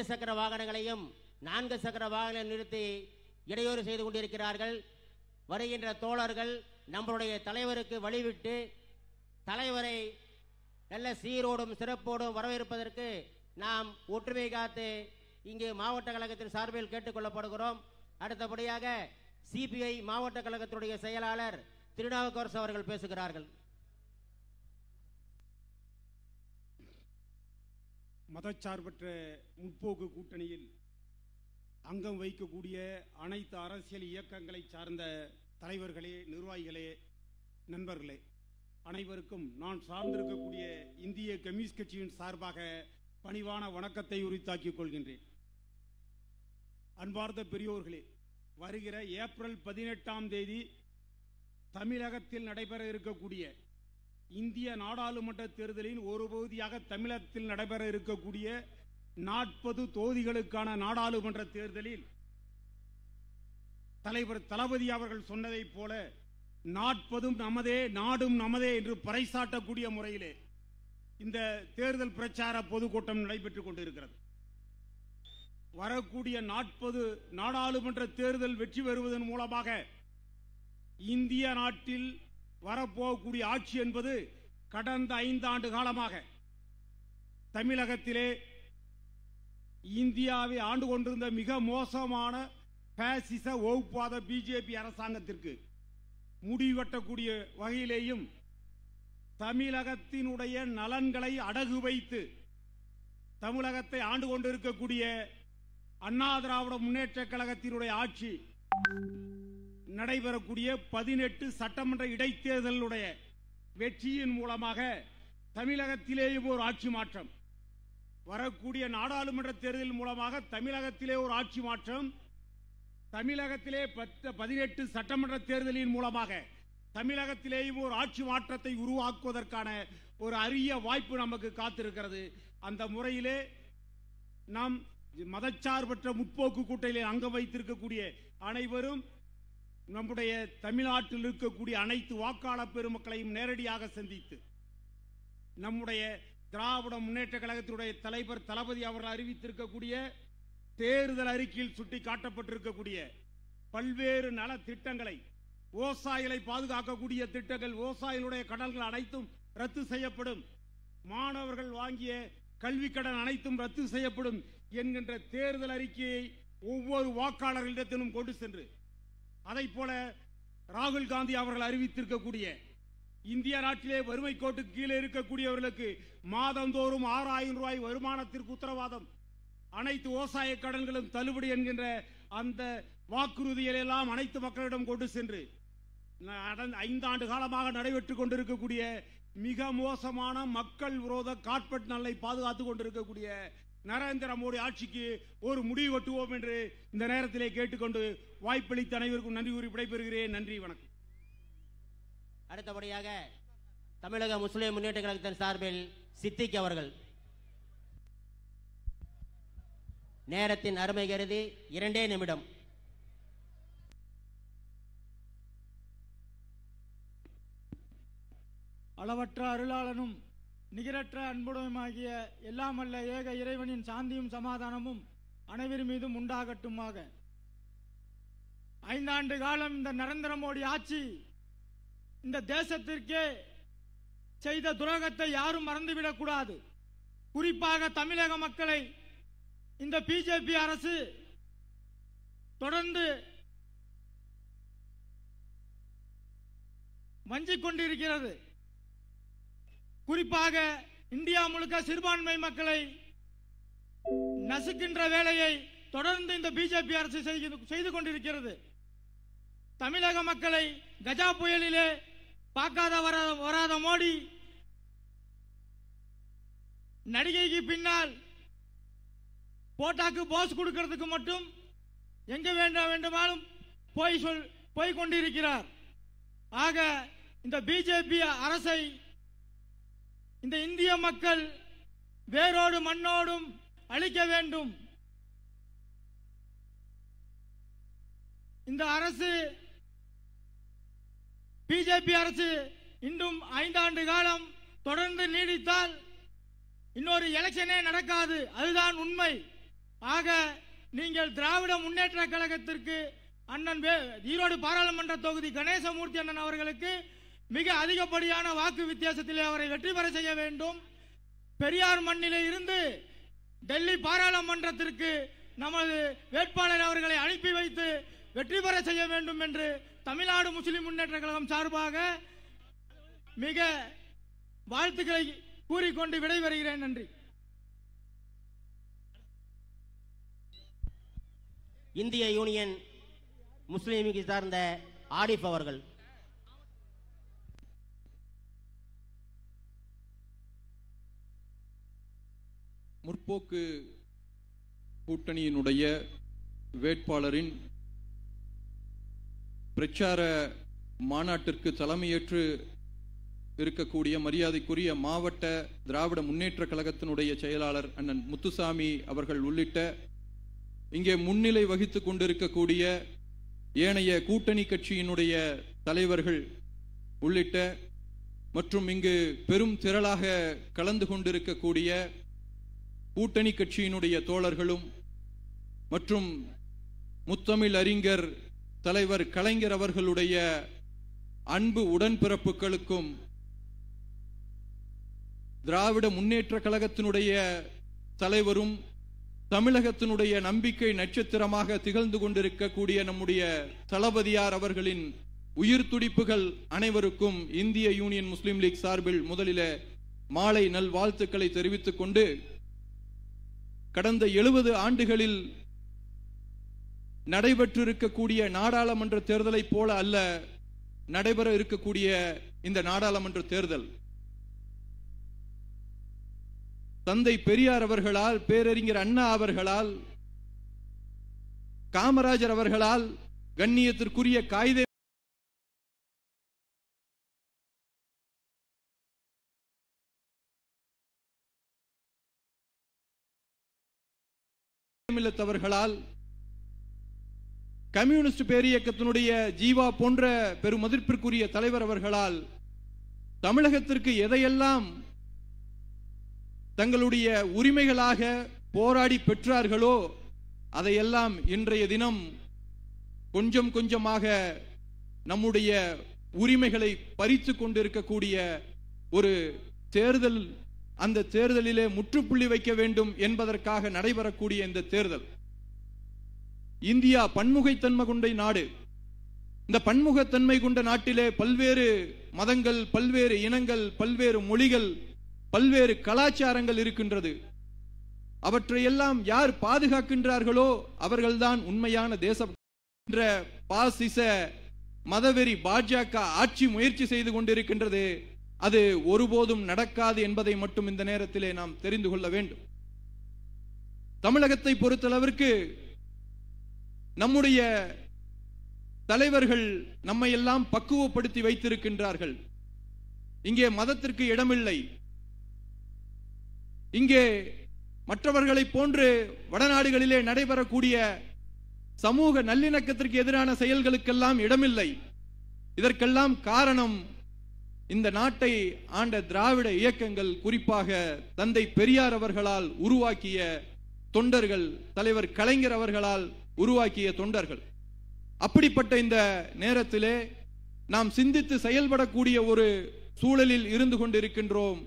எட்டு சக்கர வாகனங்களையும் நான்கு சக்கர வாகனம் நிறுத்தி இடையூறு செய்து கொண்டிருக்கிறார்கள். வருகின்ற தோழர்கள் நம்மளுடைய தலைவருக்கு வழிவிட்டு தலைவரை நல்ல சீரோடும் சிறப்போடும் வரவேற்பதற்கு நாம் ஒற்றுமை காத்து இங்கு மாவட்ட கழகத்தின் சார்பில் கேட்டுக்கொள்ளப்படுகிறோம். அடுத்தபடியாக சிபிஐ மாவட்ட கழகத்துடைய செயலாளர் திருநாவுக்கரசு அவர்கள் பேசுகிறார்கள். மதச்சார்பற்ற முற்போக்கு கூட்டணியில் அங்கம் வைக்கக்கூடிய அனைத்து அரசியல் இயக்கங்களை சார்ந்த தலைவர்களே நிர்வாகிகளே நண்பர்களே அனைவருக்கும் நான் சார்ந்திருக்கக்கூடிய இந்திய கம்யூனிஸ்ட் கட்சியின் சார்பாக பணிவான வணக்கத்தை உரித்தாக்கிக் கொள்கின்றேன். அன்பார்ந்த பெரியோர்களே வருகிற ஏப்ரல் பதினெட்டாம் தேதி தமிழகத்தில் நடைபெற இருக்கக்கூடிய இந்திய நாடாளுமன்ற தேர்தலின் ஒரு பகுதியாக தமிழகத்தில் நடைபெற இருக்கக்கூடிய நாற்பது தொகுதிகளுக்கான நாடாளுமன்ற தேர்தலில் தலைவர் தளபதி அவர்கள் சொன்னதைப் போல நாற்பதும் நமதே நாடும் நமதே என்று பறைசாட்டக்கூடிய முறையிலே இந்த தேர்தல் பிரச்சார பொதுக்கூட்டம் நடைபெற்றுக் கொண்டிருக்கிறது. வரக்கூடிய நாற்பது நாடாளுமன்ற தேர்தல் வெற்றி பெறுவதன் மூலமாக இந்திய நாட்டில் வரப்போகக்கூடிய ஆட்சி என்பது கடந்த ஐந்தாண்டு காலமாக தமிழகத்திலே இந்தியாவை ஆண்டு கொண்டிருந்த மிக மோசமான பேசிச வகுப்பாத பிஜேபி அரசாங்கத்திற்கு முடிவெட்டக்கூடிய வகையிலேயும் தமிழகத்தினுடைய நலன்களை அடகு வைத்து தமிழகத்தை ஆண்டு கொண்டிருக்கக்கூடிய அண்ணா திராவிட முன்னேற்ற கழகத்தினுடைய ஆட்சி நடைபெறக்கூடிய பதினெட்டு சட்டமன்ற இடைத்தேர்தலுடைய வெற்றியின் மூலமாக தமிழகத்திலேயும் ஒரு ஆட்சி மாற்றம். வரக்கூடிய நாடாளுமன்ற தேர்தல் மூலமாக தமிழகத்திலே ஒரு ஆட்சி மாற்றம். தமிழகத்திலே பத்து பதினெட்டு சட்டமன்ற தேர்தலின் மூலமாக தமிழகத்திலேயும் ஒரு ஆட்சி மாற்றத்தை உருவாக்குவதற்கான ஒரு அரிய வாய்ப்பு நமக்கு காத்திருக்கிறது. அந்த முறையிலே நாம் மதச்சார்பற்ற முற்போக்கு கூட்டணியில் அங்கம் வைத்திருக்கக்கூடிய அனைவரும் நம்முடைய தமிழ்நாட்டில் இருக்கக்கூடிய அனைத்து வாக்காளர் பெருமக்களையும் நேரடியாக சந்தித்து நம்முடைய திராவிட முன்னேற்ற கழகத்தினுடைய தலைவர் தளபதி அவர்கள் அறிவித்திருக்கக்கூடிய தேர்தல் அறிக்கையில் சுட்டி காட்டப்பட்டிருக்கக்கூடிய பல்வேறு நல திட்டங்களை விவசாயிகளை பாதுகாக்கக்கூடிய திட்டங்கள் விவசாயிகளுடைய கடன்கள் அனைத்தும் ரத்து செய்யப்படும் மாணவர்கள் வாங்கிய கல்வி கடன் அனைத்தும் ரத்து செய்யப்படும் என்கின்ற தேர்தல் அறிக்கையை ஒவ்வொரு வாக்காளர்களிடத்திலும் கொண்டு சென்று அதை போல ராகுல் காந்தி அவர்கள் அறிவித்திருக்கக்கூடிய இந்திய நாட்டிலே வறுமை கோட்டுக்கு கீழே இருக்கக்கூடியவர்களுக்கு மாதந்தோறும் ஆறாயிரம் ரூபாய் வருமானத்திற்கு உத்தரவாதம். அனைத்து விவசாய கடன்களும் தள்ளுபடி என்கின்ற அந்த வாக்குறுதிகளை எல்லாம் அனைத்து மக்களிடம் கொண்டு சென்று ஐந்தாண்டு காலமாக நடைபெற்றுக் கொண்டிருக்கக்கூடிய மிக மோசமான மக்கள் விரோத கார்பெட் நல்லை பாதுகாத்துக் கொண்டிருக்கக்கூடிய நரேந்திர மோடி ஆட்சிக்கு ஒரு முடிவு வெட்டுவோம் என்று இந்த நேரத்திலே கேட்டுக்கொண்டு வாய்ப்பளித்த அனைவருக்கும் நன்றி கூறி விடைபெறுகிறேன். நன்றி வணக்கம். அடுத்தபடியாக தமிழக முஸ்லிம் முன்னேற்ற கழகத்தின் சார்பில் சித்திக் அவர்கள். நேரத்தின் அருமை கருதி இரண்டே நிமிடம். அளவற்ற அருளாளனும் நிகரற்ற அன்புடனுமாகிய எல்லாமல்ல ஏக இறைவனின் சாந்தியும் சமாதானமும் அனைவர் மீதும் உண்டாகட்டுமாக. ஐந்தாண்டு காலம் இந்த நரேந்திர மோடி ஆட்சி இந்த தேசத்திற்கே செய்த துரோகத்தை யாரும் மறந்துவிடக்கூடாது. குறிப்பாக தமிழக மக்களை இந்த பிஜேபி அரசு தொடர்ந்து வஞ்சிக் கொண்டிருக்கிறது. குறிப்பாக இந்தியா முழுக்க சிறுபான்மை மக்களை நசுக்கின்ற வேலையை தொடர்ந்து இந்த பிஜேபி அரசு செய்து- கொண்டிருக்கிறது. தமிழக மக்களை கஜா புயலிலே பார்க்காத வராத மோடி நடிகைக்கு பின்னால் போட்டாக்கு போஸ் கொடுக்கிறதுக்கு மட்டும் எங்க வேண்டாம் வேண்டுமானும் போய் சொல் போய் கொண்டிருக்கிறார். ஆக இந்த பிஜேபி அரசை இந்த இந்திய மக்கள் வேரோடு மண்ணோடும் அழிக்க வேண்டும். இந்த அரசு பிஜேபி அரசு இன்னும் ஐந்தாண்டு காலம் தொடர்ந்து நீடித்தால் இன்னொரு எலெக்ஷனே நடக்காது. அதுதான் உண்மை. ஆக நீங்கள் திராவிட முன்னேற்ற கழகத்திற்கு அண்ணன் ஈரோடு பாராளுமன்ற தொகுதி கணேசமூர்த்தி அண்ணன் அவர்களுக்கு மிக அதிகப்படியான வாக்கு வித்தியாசத்திலே அவரை வெற்றி பெற செய்ய வேண்டும். பெரியார் மண்ணிலே இருந்து டெல்லி பாராளுமன்றத்திற்கு நமது வேட்பாளர் அவர்களை அனுப்பி வைத்து வெற்றி பெற செய்ய வேண்டும் என்று தமிழ்நாடு முஸ்லிம் முன்னேற்ற கழகம் சார்பாக மிக வாழ்த்துக்களை கூறிக்கொண்டு விடைபெறுகிறேன். நன்றி. இந்திய யூனியன் முஸ்லீமுக்கு சார்ந்த ஆடிஃப் அவர்கள். முற்போக்கு கூட்டணியினுடைய வேட்பாளரின் பிரச்சார மாநாட்டிற்கு தலைமையேற்று இருக்கக்கூடிய மரியாதைக்குரிய மாவட்ட திராவிட முன்னேற்ற கழகத்தினுடைய செயலாளர் அண்ணன் முத்துசாமி அவர்கள் உள்ளிட்ட இங்கே முன்னிலை வகித்து கொண்டிருக்கக்கூடிய ஏனைய கூட்டணி கட்சியினுடைய தலைவர்கள் உள்ளிட்ட மற்றும் இங்கு பெரும் திரளாக கலந்து கொண்டிருக்கக்கூடிய கூட்டணி கட்சியினுடைய தோழர்களும் மற்றும் முத்தமிழ் அறிஞர் தலைவர் கலைஞர் அவர்களுடைய அன்பு உடன்பிறப்புகளுக்கும் திராவிட முன்னேற்ற கழகத்தினுடைய தலைவரும் தமிழகத்தினுடைய நம்பிக்கை நட்சத்திரமாக திகழ்ந்து கொண்டிருக்கக்கூடிய நம்முடைய தளபதியார் அவர்களின் உயிர் துடிப்புகள் அனைவருக்கும் இந்திய யூனியன் முஸ்லீம் லீக் சார்பில் முதலில மாலை நல்வாழ்த்துக்களை தெரிவித்துக் கொண்டு கடந்த எழுபது ஆண்டுகளில் நடைபெற்றிருக்கக்கூடிய நாடாளுமன்ற தேர்தலை போல அல்ல நடைபெற இருக்கக்கூடிய இந்த நாடாளுமன்ற தேர்தல். தந்தை பெரியார் அவர்களால் பேரறிஞர் அண்ணா அவர்களால் காமராஜர் அவர்களால் கண்ணியத்திற்குரிய காய்தே தமிழத்தவர்களால் கம்யூனிஸ்ட் பேரியக்கத்தினுடைய ஜீவா போன்ற பெருமதிப்பிற்குரிய தலைவர் அவர்களால் தமிழகத்திற்கு எதையெல்லாம் தங்களுடைய உரிமைகளாக போராடி பெற்றார்களோ அதையெல்லாம் இன்றைய தினம் கொஞ்சம் கொஞ்சமாக நம்முடைய உரிமைகளை பறித்து கொண்டிருக்கக்கூடிய ஒரு தேர்தல் அந்த தேர்தலிலே முற்றுப்புள்ளி வைக்க வேண்டும் என்பதற்காக நடைபெறக்கூடிய இந்த தேர்தல். இந்தியா பன்முகைத்தன்மை கொண்ட நாடு. இந்த பன்முகத்தன்மை கொண்ட நாட்டிலே பல்வேறு மதங்கள் பல்வேறு இனங்கள் பல்வேறு மொழிகள் பல்வேறு கலாச்சாரங்கள் இருக்கின்றது. அவற்றையெல்லாம் யார் பாதுகாக்கின்றார்களோ அவர்கள்தான் உண்மையான தேசம் என்ற பாசிச மதவெறி பாஜக ஆட்சி முயற்சி செய்து கொண்டிருக்கின்றது. அது ஒருபோதும் நடக்காது என்பதை மட்டும் இந்த நேரத்திலே நாம் தெரிந்து கொள்ள வேண்டும். தமிழகத்தை பொறுத்தளவிற்கு நம்முடைய தலைவர்கள் நம்மை எல்லாம் பக்குவப்படுத்தி வைத்திருக்கின்றார்கள். இங்கே மதத்திற்கு இடமில்லை. இங்கே மற்றவர்களை போன்று வடநாடுகளிலே நடைபெறக்கூடிய சமூக நல்லிணக்கத்திற்கு எதிரான செயல்களுக்கெல்லாம் இடமில்லை. இதற்கெல்லாம் காரணம் இந்த நாட்டை ஆண்ட திராவிட இயக்கங்கள் குறிப்பாக தந்தை பெரியார் அவர்களால் உருவாக்கிய தொண்டர்கள் தலைவர் கலைஞர் அவர்களால் உருவாக்கிய தொண்டர்கள். அப்படிப்பட்ட இந்த நேரத்திலே நாம் சிந்தித்து செயல்படக்கூடிய ஒரு சூழலில் இருந்து கொண்டிருக்கின்றோம்.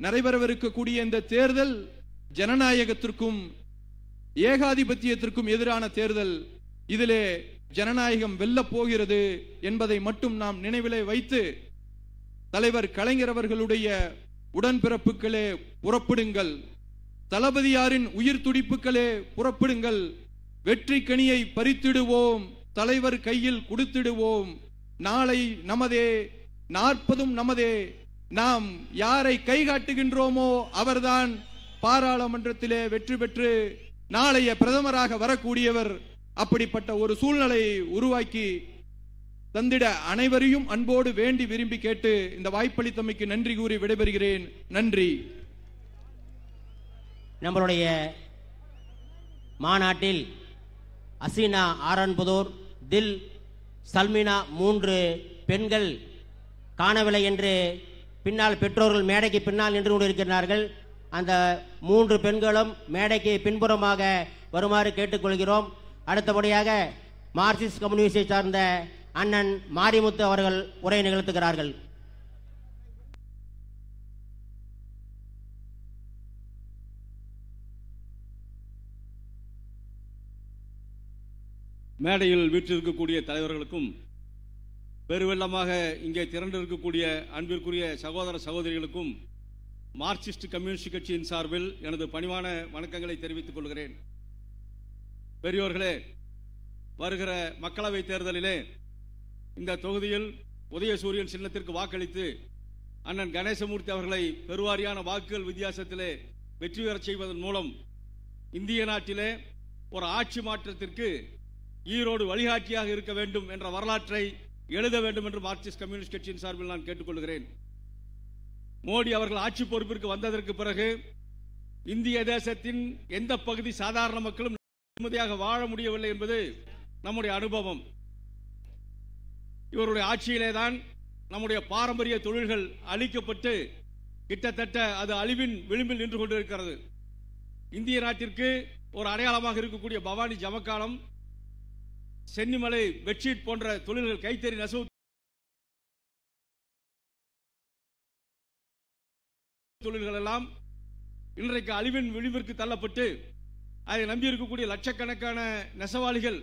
நடைபெறவிருக்கக்கூடிய இந்த தேர்தல் ஜனநாயகத்திற்கும் ஏகாதிபத்தியத்திற்கும் எதிரான தேர்தல். இதிலே ஜனநாயகம் வெல்லப் போகிறது என்பதை மட்டும் நாம் நினைவிலே வைத்து தலைவர் கலைஞர் அவர்களுடைய உடன்பிறப்புகளே புறப்படுங்கள். தளபதியாரின் உயிர் துடிப்புகளே புறப்படுங்கள். வெற்றி கனியை பறித்திடுவோம். தலைவர் கையில் கொடுத்திடுவோம். நாளை நமதே நாற்பதும் நமதே. நாம் யாரை கை காட்டுகின்றோமோ அவர்தான் பாராளுமன்றத்திலே வெற்றி பெற்று நாளைய பிரதமராக வரக்கூடியவர். அப்படிப்பட்ட ஒரு சூழ்நிலையை உருவாக்கி தந்திட அனைவரையும் அன்போடு வேண்டி விரும்பி கேட்டு இந்த வாய்ப்பளித்தமைக்கு நன்றி கூறி விடைபெறுகிறேன். நன்றி. நம்மளுடைய மாநாட்டில் அசீனா ஆரன்புதூர் தில் சல்மினா மூன்று பெண்கள் காணவில்லை என்று பின்னால் பெற்றோர்கள் மேடைக்கு பின்னால் நின்று கொண்டிருக்கிறார்கள். அந்த மூன்று பெண்களும் மேடைக்கு பின்புறமாக வருமாறு கேட்டுக்கொள்கிறோம். அடுத்தபடியாக மார்க்சிஸ்ட் கம்யூனிஸ்டை சார்ந்த அண்ணன் மாரிமுத்து அவர்கள் உரை நிகழ்த்துகிறார்கள். மேடையில் வீற்றிருக்கக்கூடிய தலைவர்களுக்கும் பெருவெள்ளமாக இங்கே திரண்டிருக்கக்கூடிய அன்பிற்குரிய சகோதர சகோதரிகளுக்கும் மார்க்சிஸ்ட் கம்யூனிஸ்ட் கட்சியின் சார்பில் எனது பணிவான வணக்கங்களை தெரிவித்துக் கொள்கிறேன். பெரியோர்களே வருகிற மக்களவைத் தேர்தலிலே இந்த தொகுதியில் உதயசூரியன் சின்னத்திற்கு வாக்களித்து அண்ணன் கணேசமூர்த்தி அவர்களை பெருவாரியான வாக்குகள் வித்தியாசத்திலே வெற்றி பெறச் செய்வதன் மூலம் இந்திய நாட்டிலே ஒரு ஆட்சி மாற்றத்திற்கு ஈரோடு வழிகாட்டியாக இருக்க வேண்டும் என்ற வரலாற்றை எழுத வேண்டும் என்று மார்க்சிஸ்ட் கம்யூனிஸ்ட் கட்சியின் சார்பில் நான் கேட்டுக்கொள்கிறேன். மோடி அவர்கள் ஆட்சி பொறுப்பிற்கு வந்ததற்கு பிறகு இந்திய தேசத்தின் எந்த பகுதி சாதாரண மக்களும் நிம்மதியாக வாழ முடியவில்லை என்பது நம்முடைய அனுபவம். இவருடைய ஆட்சியிலே தான் நம்முடைய பாரம்பரிய தொழில்கள் அழிக்கப்பட்டு கிட்டத்தட்ட அது அழிவின் விளிம்பில் நின்று கொண்டிருக்கிறது. இந்திய நாட்டிற்கு ஒரு அடையாளமாக இருக்கக்கூடிய பவானி ஜமக்காலம் சென்னிமலை பெட்ஷீட் போன்ற தொழில்கள் கைத்தறி நெசவு தொழில்கள் எல்லாம் இன்றைக்கு அழிவின் விளிம்பிற்கு தள்ளப்பட்டு அதை நம்பியிருக்கக்கூடிய லட்சக்கணக்கான நெசவாளிகள்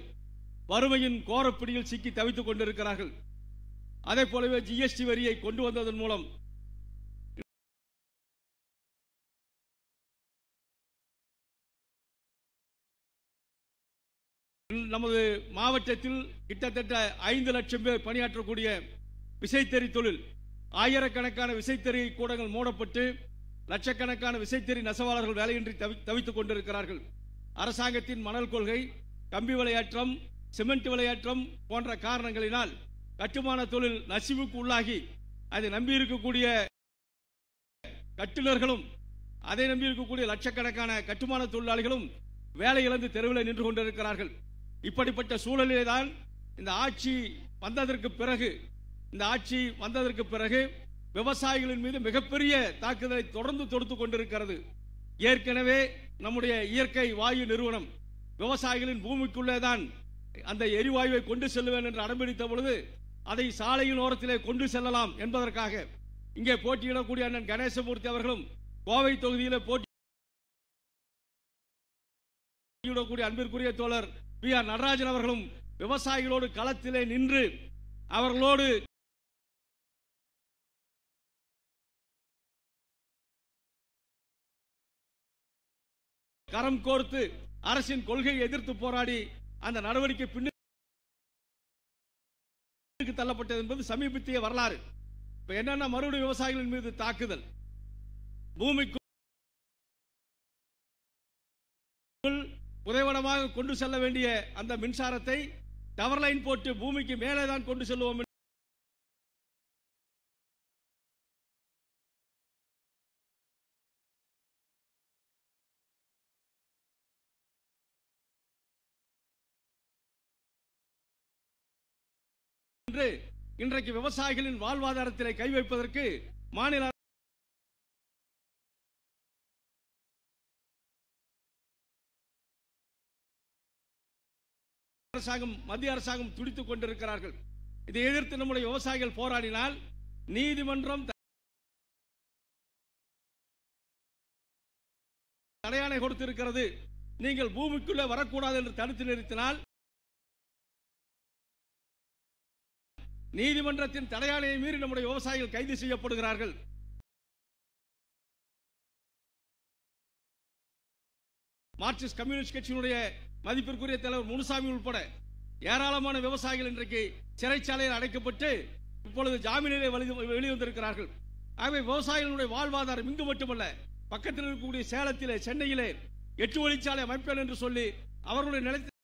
வறுமையின் கோரப்பிடியில் சிக்கி தவித்துக் கொண்டிருக்கிறார்கள். அதே போலவே ஜிஎஸ்டி வரியை கொண்டு வந்ததன் மூலம் நமது மாவட்டத்தில் கிட்டத்தட்ட ஐந்து லட்சம் பேர் பணியாற்றக்கூடிய விசைத்தறி தொழில். ஆயிரக்கணக்கான விசைத்தறி கூடங்கள் மூடப்பட்டு லட்சக்கணக்கான விசைத்தறி நெசவாளர்கள் வேலையின்றி தவி- தவித்துக் கொண்டிருக்கிறார்கள். அரசாங்கத்தின் மணல் கொள்கை கம்பி விளையாட்டம் சிமெண்ட் விலையேற்றம் போன்ற காரணங்களினால் கட்டுமான தொழில் நசிவுக்கு உள்ளாகி அதை நம்பியிருக்கக்கூடிய கட்டுநர்களும் அதை நம்பியிருக்கக்கூடிய லட்சக்கணக்கான கட்டுமான தொழிலாளிகளும் வேலை இழந்து தெருவில் நின்று கொண்டிருக்கிறார்கள். இப்படிப்பட்ட சூழலிலே தான் இந்த ஆட்சி வந்ததற்கு பிறகு இந்த ஆட்சி வந்ததற்கு பிறகு விவசாயிகளின் மீது மிகப்பெரிய தாக்குதலை தொடர்ந்து தொடுத்து கொண்டிருக்கிறது. ஏற்கனவே நம்முடைய இயற்கை வாயு நிறுவனம் விவசாயிகளின் பூமிக்குள்ளே தான் அந்த எரிவாயுவை கொண்டு செல்லுவேன் என்று அடம்பிடித்த பொழுது அதை சாலையின் ஓரத்திலே கொண்டு செல்லலாம் என்பதற்காக இங்கே போட்டியிடக்கூடிய அண்ணன் கணேசமூர்த்தி அவர்களும் கோவை தொகுதியில் போட்டியிடக்கூடிய அன்பிற்குரிய தோழர் பி ஆர் நடராஜன் அவர்களும் விவசாயிகளோடு களத்திலே நின்று அவர்களோடு கரம் கோர்த்து அரசின் கொள்கையை எதிர்த்து போராடி அந்த நடவடிக்கை பின்னுக்கு தள்ளப்பட்டது என்பது சமீபத்திய வரலாறு. இப்ப என்னன்னா மறுபடியும் விவசாயிகளின் மீது தாக்குதல். பூமிக்கு புதைவடமாக கொண்டு செல்ல வேண்டிய அந்த மின்சாரத்தை டவர் லைன் போட்டு பூமிக்கு மேலே தான் கொண்டு செல்வோம் என்று இன்றைக்கு விவசாயிகளின் வாழ்வாதாரத்திலே கை வைப்பதற்கு மாநில அரசாங்கம் மத்திய அரசாங்கம் துடித்துக் கொண்டிருக்கிறார்கள். இதை எதிர்த்து நம்முடைய விவசாயிகள் போராடினால் நீதிமன்றம் தடையானை கொடுத்திருக்கிறது. நீங்கள் பூமிக்குள்ளே வரக்கூடாது என்று தடுத்து நிறுத்தினால் நீதிமன்றத்தின் தடையாளையை மீறி நம்முடைய விவசாயிகள் கைது செய்யப்படுகிறார்கள். மார்க்சிஸ்ட் கம்யூனிஸ்ட் கட்சியினுடைய மதிப்பிற்குரிய தலைவர் முனுசாமி உட்பட ஏராளமான விவசாயிகள் இன்றைக்கு சிறைச்சாலையில் அடைக்கப்பட்டு இப்பொழுது ஜாமீனிலே வெளி- வெளிவந்திருக்கிறார்கள். ஆகவே விவசாயிகளுடைய வாழ்வாதாரம் இங்கு மட்டுமல்ல பக்கத்தில் இருக்கக்கூடிய சேலத்திலே சென்னையிலே எட்டு வழிச்சாலை அமைப்பேன் என்று சொல்லி அவர்களுடைய நிலத்தில்